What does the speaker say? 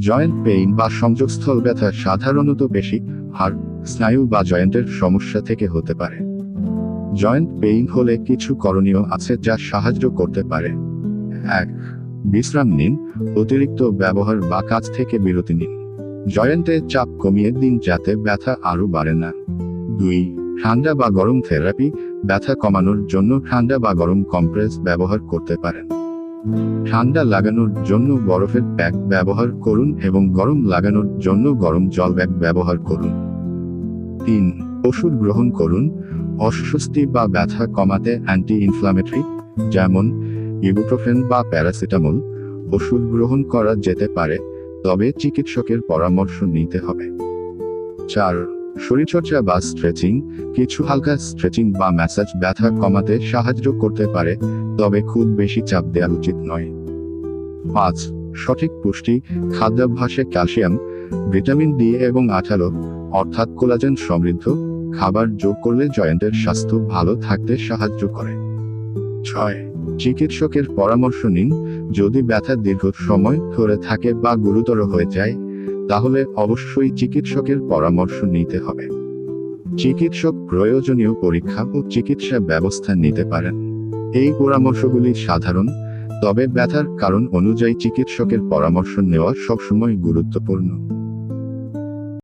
Joint pain বা সংযোগস্থল ব্যথা সাধারণত বেশি হাড় স্নায়ু বা জয়েন্টের সমস্যা থেকে হতে পারে। জয়েন্ট পেইন হলে কিছু করণীয় আছে যা সাহায্য করতে পারে। এক, বিশ্রাম নিন, অতিরিক্ত ব্যবহার বা কাজ থেকে বিরতি নিন। জয়েন্টে চাপ কমিয়ে দিন যাতে ব্যথা আরও বাড়ে না। দুই, ঠান্ডা বা গরম থেরাপি, ব্যথা কমানোর জন্য ঠান্ডা বা গরম কম্প্রেস ব্যবহার করতে পারেন। ঠান্ডা লাগানোর জন্য বরফের প্যাক ব্যবহার করুন এবং গরম লাগানোর জন্য গরম জল ব্যাগ ব্যবহার করুন। তিন, ওষুধ গ্রহণ করুন। অস্বস্তি বা ব্যথা কমাতে অ্যান্টি ইনফ্লামেটরি যেমন ইবুপ্রোফেন বা প্যারাসিটামল, ওষুধ গ্রহণ করা যেতে পারে, তবে চিকিৎসকের পরামর্শ নিতে হবে। চার শরীরচর্চা বা স্ট্রেচিং কিছু হালকা স্ট্রেচিং বা ম্যাসাজ ব্যথা কমাতে সাহায্য করতে পারে, তবে খুব বেশি চাপ দেওয়া উচিত নয়। পাঁচ, সঠিক পুষ্টি, খাদ্যাভ্যাসে ক্যালসিয়াম ভিটামিন ডি এবং আঠালো, অর্থাৎ কোলাজেন সমৃদ্ধ, খাবার যোগ করলে জয়েন্টের স্বাস্থ্য ভালো থাকতে সাহায্য করে। ছয়, চিকিৎসকের পরামর্শ নিন, যদি ব্যথা দীর্ঘ সময় ধরে থাকে বা গুরুতর হয়ে যায় তাহলে অবশ্যই চিকিৎসকের পরামর্শ নিতে হবে। চিকিৎসক প্রয়োজনীয় পরীক্ষা ও চিকিৎসা ব্যবস্থা নিতে পারেন। এই পরামর্শগুলি সাধারণ, তবে ব্যথার কারণ অনুযায়ী চিকিৎসকের পরামর্শ নেওয়া সবসময় গুরুত্বপূর্ণ।